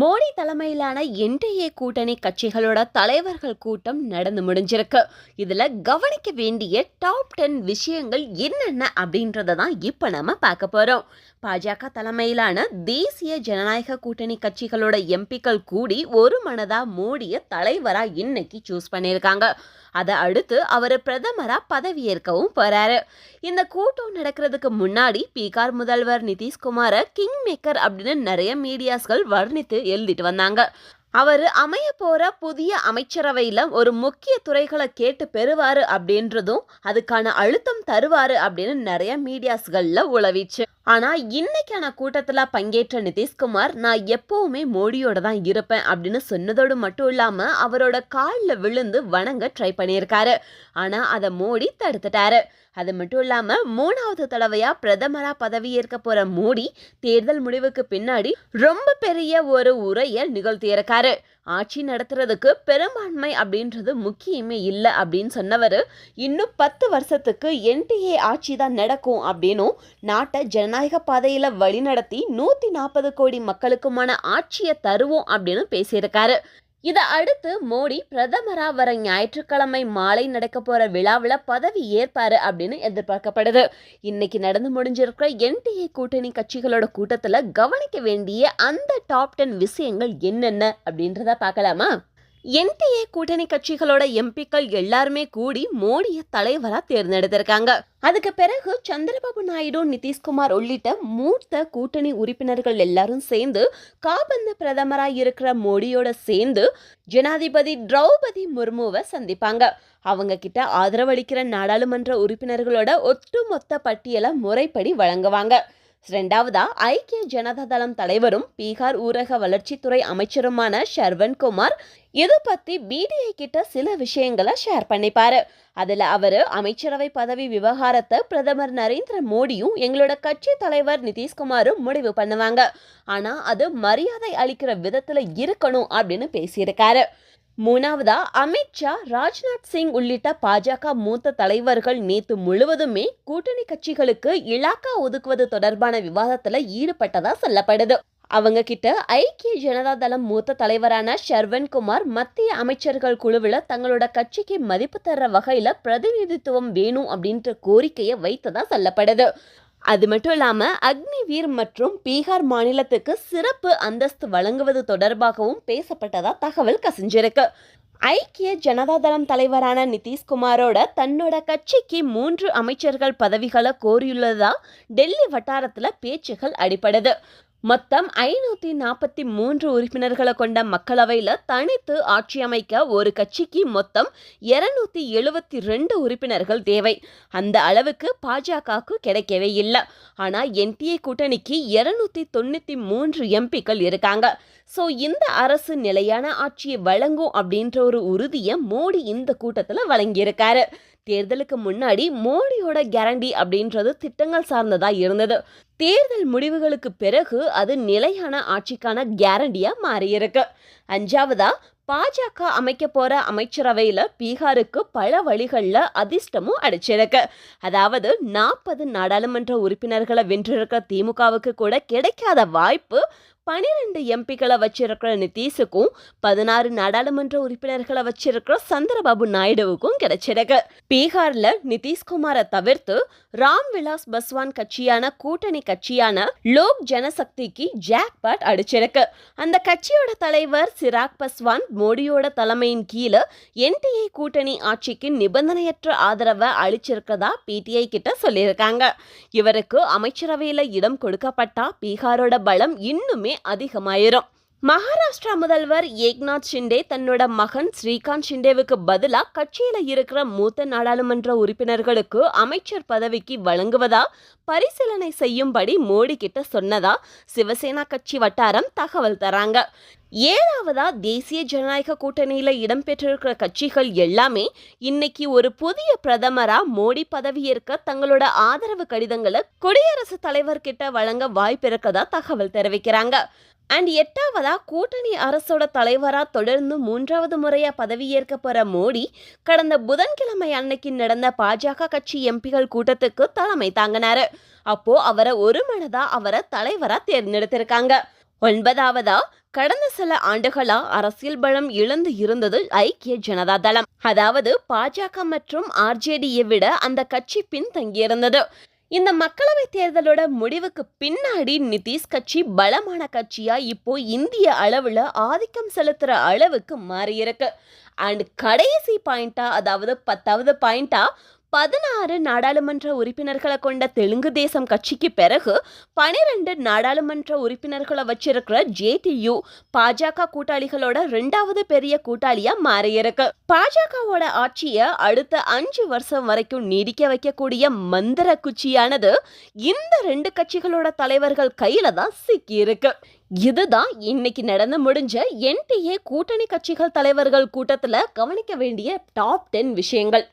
மோடி தலைமையிலான என்டிஏ கூட்டணி கட்சிகளோட தலைவர்கள் கூட்டம் நடந்து முடிஞ்சிருக்கு. இதில் கவனிக்க வேண்டிய டாப் டென் விஷயங்கள் என்னென்ன அப்படின்றத தான் இப்போ நம்ம பார்க்க போகிறோம் பாஜக தலைமையிலான தேசிய ஜனநாயக கூட்டணி கட்சிகளோட எம்பிக்கள் கூடி ஒரு மனதாக மோடியை தலைவராக இன்னைக்கு சூஸ் பண்ணியிருக்காங்க. அதை அடுத்து அவர் பிரதமரா பதவியேற்கவும் போறாரு. இந்த கூட்டம் நடக்கிறதுக்கு முன்னாடி பீகார் முதல்வர் நிதிஷ்குமாரை கிங் மேக்கர் அப்படின்னு நிறைய மீடியாஸ்கள் வர்ணித்து எழுதிட்டு வந்தாங்க. அவர் அமைய போகிற புதிய அமைச்சரவையில் ஒரு முக்கிய துறைகளை கேட்டு பெறுவார் அப்படின்றதும் அதுக்கான அழுத்தம் தருவார் அப்படின்னு நிறைய மீடியாஸ்களில் உளவிச்சு. ஆனால் இன்னைக்கான கூட்டத்தில் பங்கேற்ற நிதிஷ்குமார் நான் எப்போவுமே மோடியோட தான் இருப்பேன் அப்படின்னு சொன்னதோடு மட்டும் இல்லாமல் அவரோட காலில் விழுந்து வணங்க ட்ரை பண்ணியிருக்காரு. ஆனால் அதை மோடி தடுத்துட்டாரு. அது மட்டும் இல்லாமல் மூணாவது தடவையாக பிரதமராக பதவியேற்க போகிற மோடி தேர்தல் முடிவுக்கு பின்னாடி ரொம்ப பெரிய ஒரு உரையை நிகழ்த்தியிருக்காரு. ஆட்சி நடத்துறதுக்கு பெரும்பான்மை அப்படின்றது முக்கியமே இல்லை அப்படின்னு சொன்னவர் இன்னும் பத்து வருஷத்துக்கு என்டிஏ ஆட்சி தான் நடக்கும் அப்படின்னும் நாட்டை ஜனநாயக பாதையில் வழிநடத்தி நூற்றி நாற்பது கோடி மக்களுக்குமான ஆட்சியை தருவோம் அப்படின்னு பேசியிருக்காரு. இதை அடுத்து மோடி பிரதமரா வர ஞாயிற்றுக்கிழமை மாலை நடக்க போற விழாவில் பதவி ஏற்பாரு அப்படின்னு எதிர்பார்க்கப்படுது. இன்னைக்கு நடந்து முடிஞ்சிருக்கிற என்டிஏ கூட்டணி கட்சிகளோட கூட்டத்தில் கவனிக்க வேண்டிய அந்த டாப் டென் விஷயங்கள் என்னென்ன அப்படின்றத பார்க்கலாமா? என்டிஏ கூட்டணி கட்சிகளோட எம்பிக்கள் எல்லாருமே கூடி மோடிய தலைவரா தேர்ந்தெடுத்திருக்காங்க. அதுக்கு பிறகு சந்திரபாபு நாயுடு நிதிஷ்குமார் உள்ளிட்ட மூத்த கூட்டணி உறுப்பினர்கள் எல்லாரும் சேர்ந்து காபந்து பிரதமரா இருக்கிற மோடியோட சேர்ந்து ஜனாதிபதி திரௌபதி முர்முவை சந்திப்பாங்க. அவங்க கிட்ட ஆதரவளிக்கிற நாடாளுமன்ற உறுப்பினர்களோட ஒட்டுமொத்த பட்டியலை முறைப்படி வழங்குவாங்க. ரெண்டாவதா ஐக்கிய ஜனதா தளம் தலைவரும் பீகார் ஊரக வளர்ச்சித்துறை அமைச்சருமான ஷர்வன் குமார் இது பத்தி பிடிஐ கிட்ட சில விஷயங்களை ஷேர் பண்ணிப்பாரு. அதுல அவரு அமைச்சரவை பதவி விவகாரத்தை பிரதமர் நரேந்திர மோடியும் எங்களோட கட்சி தலைவர் நிதிஷ்குமாரும் முடிவு பண்ணுவாங்க. ஆனா அது மரியாதை அளிக்கிற விதத்துல இருக்கணும் அப்படின்னு பேசியிருக்காரு. மூணாவதா அமித்ஷா ராஜ்நாத் சிங் உள்ளிட்ட பாஜக மூத்த தலைவர்கள் நேத்து முழுவதுமே கூட்டணி கட்சிகளுக்கு இலாக்கா ஒதுக்குவது தொடர்பான விவாதத்துல ஈடுபட்டதா சொல்லப்படுது. அவங்க கிட்ட ஐக்கிய ஜனதா தளம் மூத்த தலைவரான ஷர்வன்குமார் மத்திய அமைச்சர்கள் குழுவில் தங்களோட கட்சிக்கு மதிப்பு தர்ற வகையில பிரதிநிதித்துவம் வேணும் அப்படின்ற கோரிக்கையை வைத்ததா சொல்லப்படுது. அது மட்டும் இல்லாமல் அக்னிவீர் மற்றும் பீகார் மாநிலத்துக்கு சிறப்பு அந்தஸ்து வழங்குவது தொடர்பாகவும் பேசப்பட்டதா தகவல் கசிஞ்சிருக்கு. ஐக்கிய ஜனதாதளம் தலைவரான நிதிஷ்குமாரோட தன்னோட கட்சிக்கு மூன்று அமைச்சர்கள் பதவிகளை கோரியுள்ளதா டெல்லி வட்டாரத்தில் பேச்சுகள் அடிப்படுது மொத்தம் ஐநூத்தி நாற்பத்தி மூன்று உறுப்பினர்களை கொண்ட மக்களவையில் தனித்து ஆட்சி அமைக்க ஒரு கட்சிக்கு மொத்தம் இருநூத்தி எழுபத்தி ரெண்டு உறுப்பினர்கள் தேவை. அந்த அளவுக்கு பாஜகவுக்கு கிடைக்கவே இல்லை. ஆனால் என்டிஏ கூட்டணிக்கு இருநூத்தி தொண்ணூற்றி மூன்று எம்பிக்கள் இருக்காங்க. ஸோ இந்த அரசு நிலையான ஆட்சியை வழங்கும் அப்படின்ற ஒரு உறுதியை மோடி இந்த கூட்டத்தில் வழங்கியிருக்காரு. தேர்தலுக்கு முன்னாடி மோடியோட கேரண்டி அப்படின்றது திட்டங்கள் சார்ந்ததா இருந்தது. தேர்தல் முடிவுகளுக்கு பிறகு அது நிலையான ஆட்சிக்கான கேரண்டியா மாறியிருக்கு. அஞ்சாவதா பாஜக அமைக்க போற அமைச்சரவையில பீகாருக்கு பல வழிகளில் அதிர்ஷ்டமும் அடிச்சிருக்கு. அதாவது நாற்பது நாடாளுமன்ற உறுப்பினர்களை வென்றிருக்க திமுகவுக்கு கூட கிடைக்காத வாய்ப்பு பனிரெண்டு எம்பிக்களை வச்சிருக்கிற நிதிஷுக்கும் பதினாறு நாடாளுமன்ற உறுப்பினர்களை வச்சிருக்கிற சந்திரபாபு நாயுடுவுக்கும் கிடைச்சிருக்கு. பீகார்ல நிதிஷ்குமாரை தவிர்த்து ராம் விலாஸ் பஸ்வான் கட்சியான கூட்டணி கட்சியான லோக் ஜனசக்திக்கு ஜாக்பாட் அடிச்சிருக்கு. அந்த கட்சியோட தலைவர் சிராக் பஸ்வான் மோடியோட தலைமையின் கீழே என்டிஏ கூட்டணி ஆட்சிக்கு நிபந்தனையற்ற ஆதரவை அளிச்சிருக்கதா பிடிஐ கிட்ட சொல்லியிருக்காங்க. இவருக்கு அமைச்சரவையில் இடம் கொடுக்கப்பட்டா பீகாரோட பலம் இன்னுமே அதிகமாயிரும். மகாராஷ்டிரா முதல்வர் ஏக்நாத் ஷிண்டே தன்னோட மகன் ஸ்ரீகாந்த் ஷிண்டேவுக்கு பதிலாக கட்சியில் இருக்கிற மூத்த நாடாளுமன்ற உறுப்பினர்களுக்கு அமைச்சர் பதவிக்கு வழங்குவதா பரிசீலனை செய்யும்படி மோடி கிட்ட சொன்னதா சிவசேனா கட்சி வட்டாரம் தகவல் தராங்க. ஏழாவதா தேசிய ஜனநாயக கூட்டணியில இடம்பெற்றிருக்கிற கட்சிகள் எல்லாமே இன்னைக்கு ஒரு புதிய பிரதமரா மோடி பதவியேற்க தங்களோட ஆதரவு கடிதங்களை குடியரசுத் தலைவர் கிட்ட வழங்க வாய்ப்பு இருக்கதா தகவல் தெரிவிக்கிறாங்க. அண்ட் எட்டாவதா கூட்டணி அரசோட தலைவராக தொடர்ந்து மூன்றாவது முறையாக பதவியேற்க போற மோடி கடந்த புதன்கிழமை அன்னைக்கு நடந்த பாஜக கட்சி எம்பிகள் கூட்டத்துக்கு தலைமை தாங்கினாரு. அப்போ அவரை ஒரு மனதா அவரை தலைவரா தேர்ந்தெடுத்திருக்காங்க. ஒன்பதாவதா கடந்த சில ஆண்டுகளா அரசியல் பலம் இழந்து இருந்தது ஐக்கிய ஜனதா தளம். அதாவது பாஜக மற்றும் ஆர்ஜேடியை விட அந்த கட்சி பின்தங்கியிருந்தது. இந்த மக்களவை தேர்தலோட முடிவுக்கு பின்னாடி நிதிஷ் கட்சி பலமான கட்சியா இப்போ இந்திய அளவுல ஆதிக்கம் செலுத்துற அளவுக்கு மாறியிருக்கு. அண்ட் கடைசி பாயிண்டா அதாவது பத்தாவது பாயிண்டா பதினாறு நாடாளுமன்ற உறுப்பினர்களை கொண்ட தெலுங்கு தேசம் கட்சிக்கு பிறகு பனிரெண்டு நாடாளுமன்ற உறுப்பினர்களை வச்சிருக்கிற ஜேடியு பாஜக கூட்டாளிகளோட ரெண்டாவது பெரிய கூட்டாளியா மாறியிருக்கு. பாஜகவோட ஆட்சியை அடுத்த அஞ்சு வருஷம் வரைக்கும் நீடிக்க வைக்கக்கூடிய மந்திர குச்சியானது இந்த ரெண்டு கட்சிகளோட தலைவர்கள் கையில தான் சிக்கி இருக்கு இதுதான் இன்னைக்கு நடந்து முடிஞ்ச என்டிஏ கூட்டணி கட்சிகள் தலைவர்கள் கூட்டத்தில் கவனிக்க வேண்டிய டாப் டென் விஷயங்கள்.